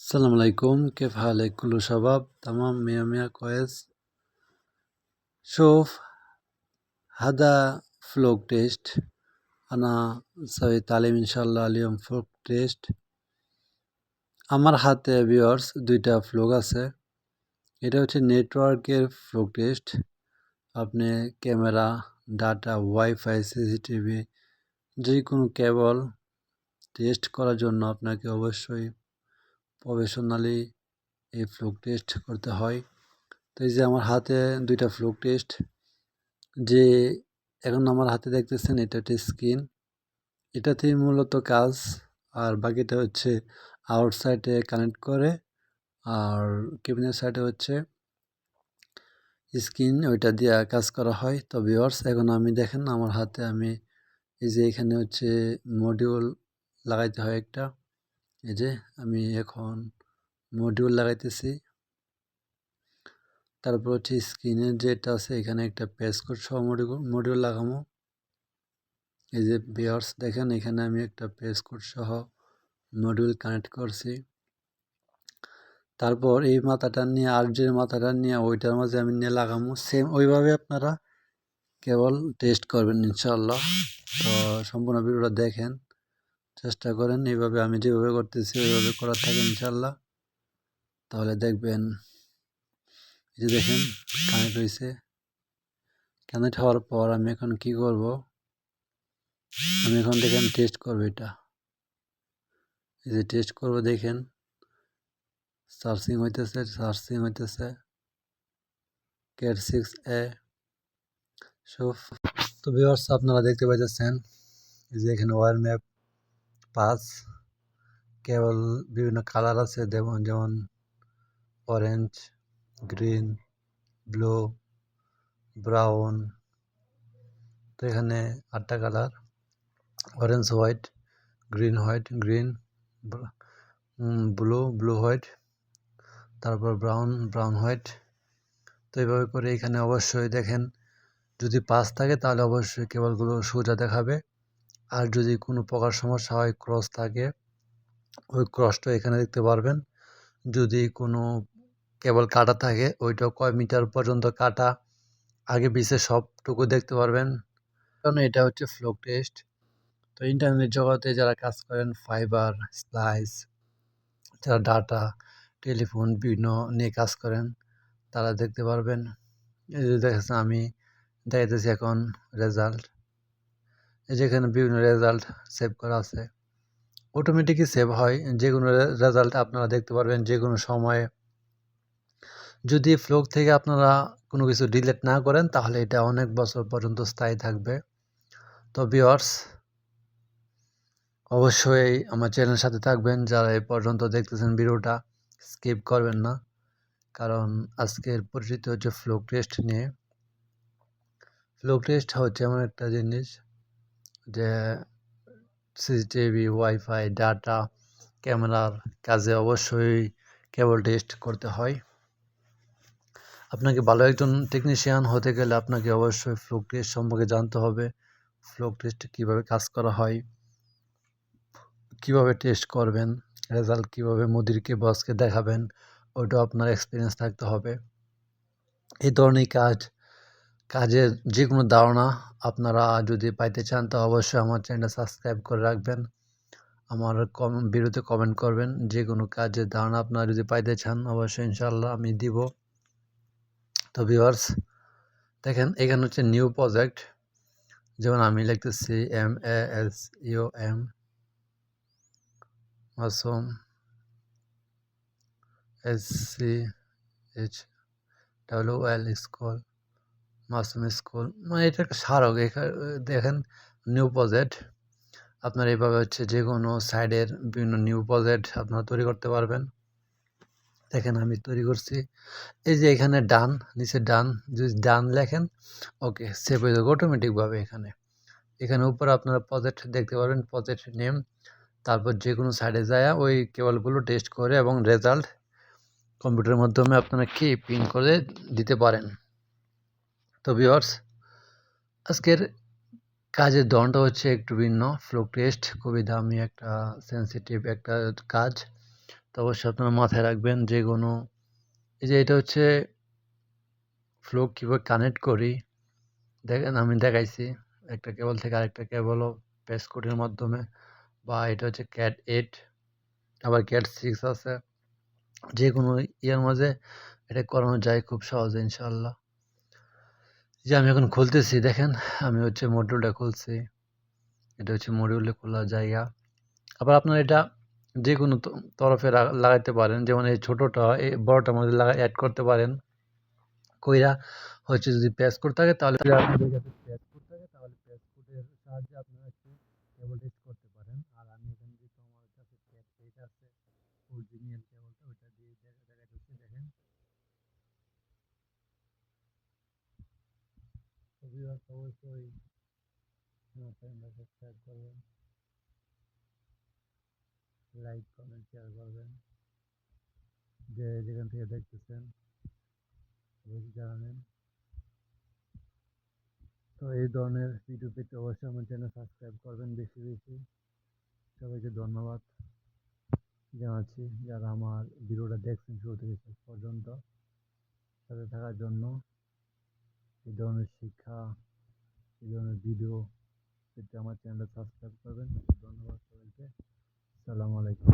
السلام عليكم كيف حالك كله شباب تمام مية مية كويس شوف هذا فلوق تيست أنا سوي تعليم إن شاء الله اليوم فلوق test আমার হাতে viewers দুইটা ফ্লোগ আছে এটা হচ্ছে নেটওয়ার্কের ফ্লোগ টেস্ট আপনি ক্যামেরা ডাটা ওয়াইফাই সিসিটিভি যে কোনো কেবল টেস্ট করার জন্য আপনাকে অবশ্যই প্রফেশনালি এই ফ্লুক টেস্ট করতে হয়। তো এই যে আমার হাতে দুইটা ফ্লুক টেস্ট যে এখন আমার হাতে দেখতেছেন এটা হচ্ছে স্ক্রিন এটাতেই মূলত কাজ, আর বাকিটা হচ্ছে আউটসাইডে কানেক্ট করে, আর কেবিনের সাইডে হচ্ছে স্কিন ওইটা দিয়ে কাজ করা হয়। তো ভিওয়ার্স এখন আমি দেখেন, আমার হাতে আমি এই যে এখানে হচ্ছে মডিউল লাগাইতে হয় একটা। এই যে আমি এখন মডিউল লাগাইতেছি। তারপর হচ্ছে স্ক্রিনের যেটা আছে, এখানে একটা কোড সহ মডিউল লাগামো। এই যে বিয়ার্স দেখেন, এখানে আমি একটা কোড সহ মডিউল কানেক্ট করছি। তারপর এই মাথাটা নিয়ে আর যে মাথাটা নিয়ে, ওইটার মাঝে আমি নিয়ে লাগামো। সেম ওইভাবে আপনারা কেবল টেস্ট করবেন ইনশাল্লাহ তো সম্পূর্ণ ভিডিওটা দেখেন। চেষ্টা করেন, এইভাবে আমি যেভাবে করতেছি, ওইভাবে করার থাকে ইনশাল্লাহ তাহলে দেখবেন, এই যে দেখেন, কানেক্ট হয়েছে কানেক্ট হওয়ার পর আমি এখন কি করব? আমি এখন দেখেন টেস্ট করব এটা। এই যে টেস্ট করব, দেখেন। সার্চিং হইতেছে সার্চিং হইতেছে। কেট সিক্স এ সব তো ভিউয়ার্স আপনারা দেখতে পাইতেছেন, এই যে এখানে ওয়ার ম্যাপ পাঁচ। কেবল বিভিন্ন কালার আছে, যেমন যেমন অরেঞ্জ গ্রিন ব্লু ব্রাউন তো এখানে আটটা colour. Orange white green white green blue blue white তারপর ব্রাউন ব্রাউন হোয়াইট তো এইভাবে করে এখানে অবশ্যই দেখেন, যদি পাস থাকে তাহলে অবশ্যই কেবলগুলো সোজা দেখাবে। আর যদি কোনো প্রকার সমস্যা হয় ক্রস থাকে, ওই ক্রসটা এখানে দেখতে পারবেন। যদি কোনো কেবল কাটা থাকে, ওইটা কয় মিটার পর্যন্ত কাটা, আগে পিছে সবটুকু দেখতে পারবেন। কারণ এটা হচ্ছে ফ্লোক টেস্ট তো ইন্টারনেট জগতে যারা কাজ করেন ফাইবার স্লাইস যারা ডাটা টেলিফোন বিভিন্ন নিয়ে কাজ করেন, তারা দেখতে পারবেন। এই যে দেখেছেন আমি দেখাইতেছি এখন রেজাল্ট যেখানে বিভিন্ন রেজাল্ট সেভ করা আছে অটোমেটিকই সেভ হয়। যে কোনো রেজাল্ট আপনারা দেখতে পারবেন যে কোনো সময়ে। যদি ফ্লোক থেকে আপনারা কোনো কিছু ডিলেট না করেন, তাহলে এটা অনেক বছর পর্যন্ত স্থায়ী থাকবে। তো বিয়ার্স অবশ্যই আমার চ্যানেলের সাথে থাকবেন। যারা এই পর্যন্ত দেখতেছেন ভিডিওটা স্কিপ করবেন না। কারণ আজকের পরিচিত হচ্ছে ফ্লোক টেস্ট নিয়ে। ফ্লোক টেস্ট হচ্ছে এমন একটা জিনিস যে সিসিটিভি, ওয়াইফাই, ডাটা, ক্যামেরার কাজে অবশ্যই কেবল টেস্ট করতে হয়। আপনাকে ভালো একজন টেকনিশিয়ান হতে গেলে আপনাকে অবশ্যই ফ্লোক টেস্ট সম্পর্কে জানতে হবে। ফ্লোক টেস্ট কীভাবে কাজ করা হয়, কীভাবে টেস্ট করবেন রেজাল্ট কীভাবে মুদিরকে বসকে দেখাবেন ওইটাও আপনার এক্সপিরিয়েন্স থাকতে হবে। এই ধরনের কাজ কাজের যে কোনো ধারণা আপনারা যদি পাইতে চান, তো অবশ্যই আমার চ্যানেলটা সাবস্ক্রাইব করে রাখবেন। আমার কম ভিডিওতে কমেন্ট করবেন। যে কোনো কাজের ধারণা আপনারা যদি পাইতে চান, অবশ্যই ইনশাল্লাহ আমি দিব। তো ভিওয়ার্স দেখেন এখানে হচ্ছে নিউ প্রজেক্ট যেমন আমি লিখতেছি M A S U M Masum S C H W L school Masum school. মানে এটা একটা স্মারক। এখানে দেখেন নিউ প্রজেক্ট আপনার এইভাবে হচ্ছে যে কোনো সাইডের বিভিন্ন নিউ প্রজেক্ট আপনারা তৈরি করতে পারবেন। দেখেন আমি তৈরি করছি। এই যে এখানে ডান নিচে ডান, যদি ডান লেখেন, ওকে সেভ হয়ে যাবে অটোমেটিকভাবে এখানে। এখানে উপরে আপনারা প্রজেক্ট দেখতে পারবেন প্রজেক্ট নেম তারপর যে কোনো সাইডে যায়, ওই কেবলগুলো টেস্ট করে এবং রেজাল্ট কম্পিউটারের মাধ্যমে আপনারা কি প্রিন্ট করে দিতে পারেন। তো ভিওয়ার্স আজকের কাজের ধরনটা হচ্ছে একটু ভিন্ন। ফ্লো টেস্ট খুবই দামি একটা সেন্সিটিভ একটা কাজ। তো অবশ্যই আপনারা মাথায় রাখবেন যে কোনো, এই যে এটা হচ্ছে ফ্লো কীভাবে কানেক্ট করি। দেখেন আমি দেখাইছি, একটা কেবল থেকে আরেকটা কেবলও পেস কোডের মাধ্যমে, বা এটা হচ্ছে ক্যাট এইট আবার ক্যাট সিক্স আছে। যে কোনো ইয়ের মাঝে এটা করানো যায় খুব সহজে ইনশাল্লাহ যে আমি এখন খুলতেছি দেখেন আমি হচ্ছে মডিউলটা খুলছি। এটা হচ্ছে মডিউলে খোলা জায়গা। আবার আপনার এটা যে কোনো তরফে লাগাইতে পারেন। যেমন এই ছোটোটা এই বড়টার মধ্যে লাগা অ্যাড করতে পারেন। কইরা হচ্ছে যদি প্যাস করতে থাকে তাহলে আপনাদের কাছে প্যাস কোড থাকে তাহলে প্যাস কোডের সাহায্যে আপনারা একটু টেস্ট করতে পারেন আর আমি এখানে যেহেতু আমার কাছে ক্যাট এইট আছে অরিজিনাল কেবলটা ওইটা দিয়ে দেখা দেখাচ্ছি দেখেন তো অবশ্যই সাবস্ক্রাইব করবেন। লাইক কমেন্ট শেয়ার করবেন। যে যেখান থেকে দেখতেছেন, অবশ্যই জানাবেন। তো এই ধরনের ভিডিও পেতে অবশ্যই আমার চ্যানেল সাবস্ক্রাইব করবেন বেশি বেশি। সবাইকে ধন্যবাদ জানাচ্ছি যারা আমার ভিডিওটা দেখছেন শুরু থেকে শেষ পর্যন্ত। সাথে থাকার জন্য এই ধরনের শিক্ষা এই ধরনের ভিডিও পেতে আমার চ্যানেলটা সাবস্ক্রাইব করবেন। ধন্যবাদ সবাইকে। আসসালামু আলাইকুম।